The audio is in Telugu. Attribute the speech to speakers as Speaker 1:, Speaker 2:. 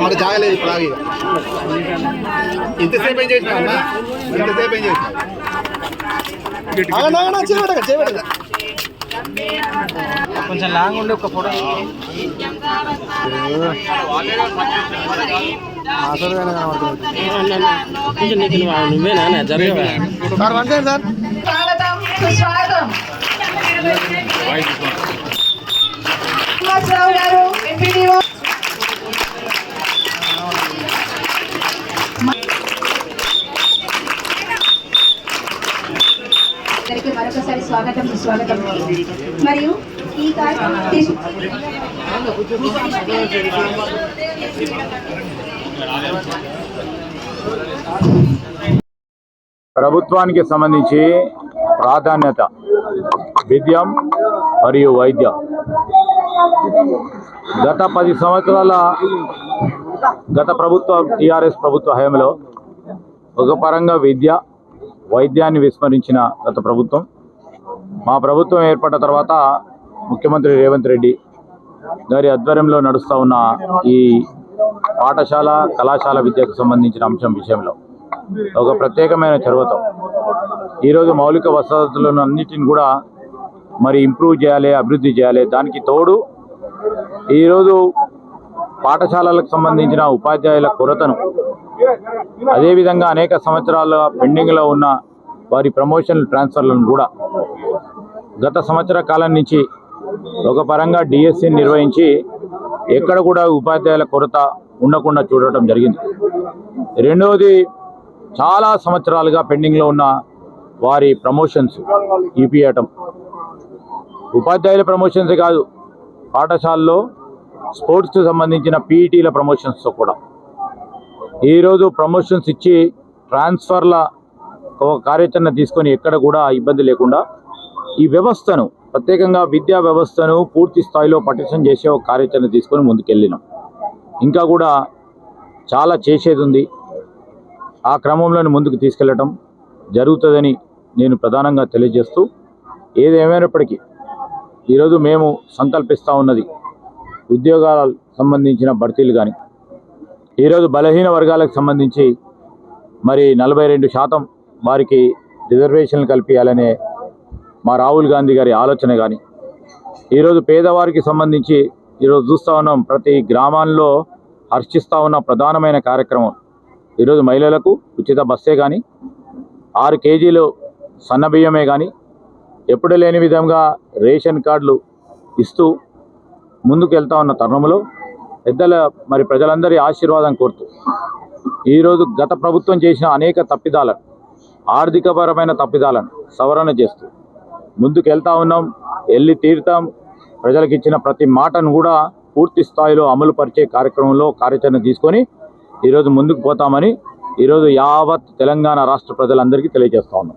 Speaker 1: మాకు జాగలేదు ఇప్పుడు ఆగి. ఇంతసేపు ఏం చేసినా అన్న ఇంతసేపు ఏం చేసినా
Speaker 2: కొంచెం లాంగ్ ఉండి ఒక ఫోటో
Speaker 1: సార్ వన్ సార్.
Speaker 3: స్వాగతం. గారు స్వాగతం సుస్వాగతం. మరియు ఈ కార్యక్రమం
Speaker 4: ప్రభుత్వానికి సంబంధించి ప్రాధాన్యత విద్యం మరియు వైద్యం. గత పది సంవత్సరాల గత ప్రభుత్వ టీఆర్ఎస్ ప్రభుత్వ హయాంలో ఒక పరంగా విద్య వైద్యాన్ని విస్మరించిన గత ప్రభుత్వం. మా ప్రభుత్వం ఏర్పడ్డ తర్వాత ముఖ్యమంత్రి రేవంత్ రెడ్డి గారి ఆధ్వర్యంలో నడుస్తూ ఉన్న ఈ పాఠశాల కళాశాల విద్యకు సంబంధించిన అంశం విషయంలో ఒక ప్రత్యేకమైన చొరవతో ఈరోజు మౌలిక వసతులను అన్నిటిని కూడా మరి ఇంప్రూవ్ చేయాలి అభివృద్ధి చేయాలి దానికి తోడు ఈరోజు పాఠశాలలకు సంబంధించిన ఉపాధ్యాయుల కొరతను అదేవిధంగా అనేక సంవత్సరాల పెండింగ్లో ఉన్న వారి ప్రమోషన్ ట్రాన్స్ఫర్లను కూడా గత సంవత్సర కాలం నుంచి ఒక పరంగా డిఎస్సి నిర్వహించి ఎక్కడ కూడా ఉపాధ్యాయుల కొరత ఉండకుండా చూడటం జరిగింది. రెండవది చాలా సంవత్సరాలుగా పెండింగ్లో ఉన్న వారి ప్రమోషన్స్ ఈపీయటం ఉపాధ్యాయుల ప్రమోషన్స్ కాదు పాఠశాలలో స్పోర్ట్స్కి సంబంధించిన పీఈటీల ప్రమోషన్స్తో కూడా. ఈరోజు ప్రమోషన్స్ ఇచ్చి ట్రాన్స్ఫర్ల ఒక కార్యాచరణ తీసుకొని ఎక్కడ కూడా ఇబ్బంది లేకుండా ఈ వ్యవస్థను ప్రత్యేకంగా విద్యా వ్యవస్థను పూర్తి స్థాయిలో పటిష్టం చేసే ఒక కార్యాచరణ తీసుకొని ముందుకెళ్ళినాం. ఇంకా కూడా చాలా చేసేది ఉంది ఆ క్రమంలో ముందుకు తీసుకెళ్ళటం జరుగుతుందని నేను ప్రధానంగా తెలియజేస్తూ ఏదేమైనప్పటికీ ఈరోజు మేము సంకల్పిస్తూ ఉన్నది ఉద్యోగాలకు సంబంధించిన భర్తీలు కానీ ఈరోజు బలహీన వర్గాలకు సంబంధించి మరి నలభై రెండు శాతం వారికి రిజర్వేషన్లు కల్పించాలనే మా రాహుల్ గాంధీ గారి ఆలోచన కానీ ఈరోజు పేదవారికి సంబంధించి ఈరోజు చూస్తూ ఉన్నాం ప్రతి గ్రామాల్లో హర్షిస్తూ ఉన్న ప్రధానమైన కార్యక్రమం. ఈరోజు మహిళలకు ఉచిత బస్సే కానీ ఆరు కేజీలు సన్నబియ్యమే కానీ ఎప్పుడు లేని విధంగా రేషన్ కార్డులు ఇస్తూ ముందుకు వెళ్తా ఉన్న తరుణంలో పెద్దల మరి ప్రజలందరి ఆశీర్వాదం కోరుతూ. ఈరోజు గత ప్రభుత్వం చేసిన అనేక తప్పిదాలను ఆర్థికపరమైన తప్పిదాలను సవరణ చేస్తూ ముందుకు వెళ్తా ఉన్నాం వెళ్ళి తీరుతాం. ప్రజలకు ఇచ్చిన ప్రతి మాటను కూడా పూర్తి స్థాయిలో అమలు పరిచే కార్యక్రమంలో కార్యాచరణ తీసుకొని ఈరోజు ముందుకు పోతామని ఈరోజు యావత్ తెలంగాణ రాష్ట్ర ప్రజలందరికీ తెలియజేస్తా ఉన్నాం.